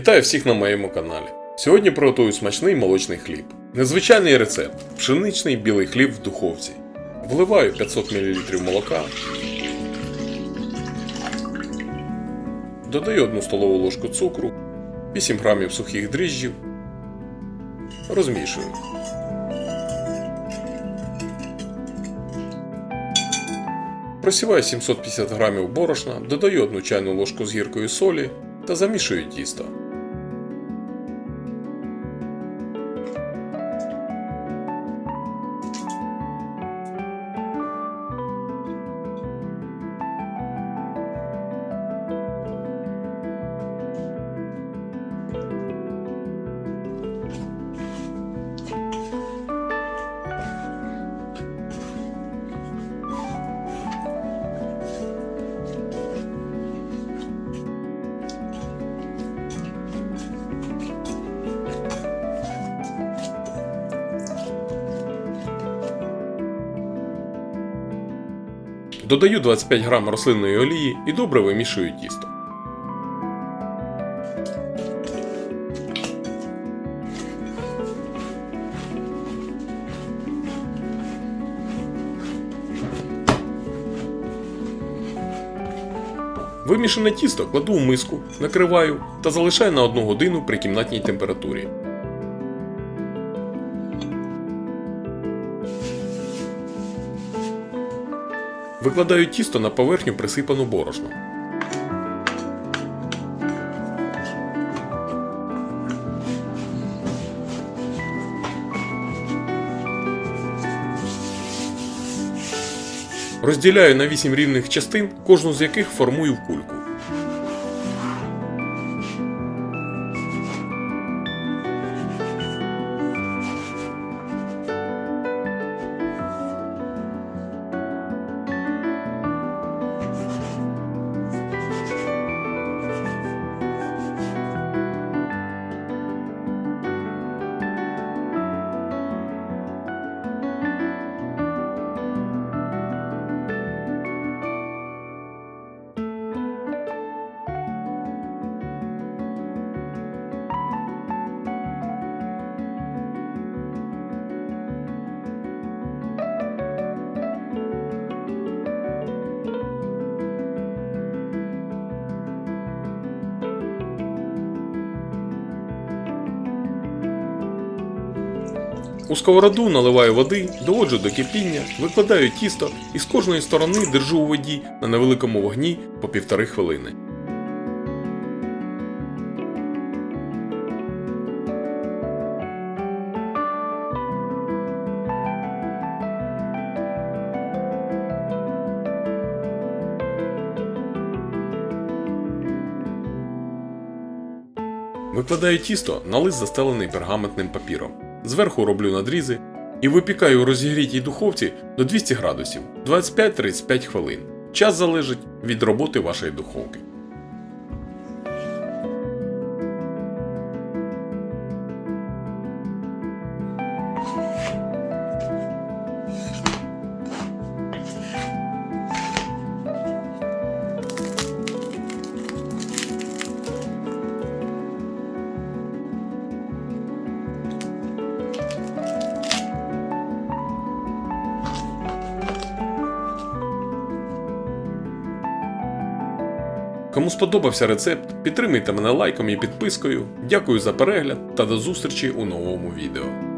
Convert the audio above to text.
Вітаю всіх на моєму каналі. Сьогодні приготую смачний молочний хліб. Незвичайний рецепт пшеничний білий хліб в духовці. Вливаю 500 мл молока. Додаю 1 столову ложку цукру, 8 грамів сухих дріжджів. Розмішую. Просіваю 750 грамів борошна, додаю 1 чайну ложку з гіркою солі та замішую тісто. Додаю 25 грам рослинної олії і добре вимішую тісто. Вимішане тісто кладу в миску, накриваю та залишаю на 1 годину при кімнатній температурі. Викладаю тісто на поверхню присипану борошном. Розділяю на 8 рівних частин, кожну з яких формую в кульку. У сковороду наливаю води, доводжу до кипіння, викладаю тісто і з кожної сторони держу у воді на невеликому вогні по півтори хвилини. Викладаю тісто на лист застелений пергаментним папіром. Зверху роблю надрізи і випікаю у розігрітій духовці до 200 градусів 25-35 хвилин. Час залежить від роботи вашої духовки. Кому сподобався рецепт, підтримайте мене лайком і підпискою. Дякую за перегляд та до зустрічі у новому відео.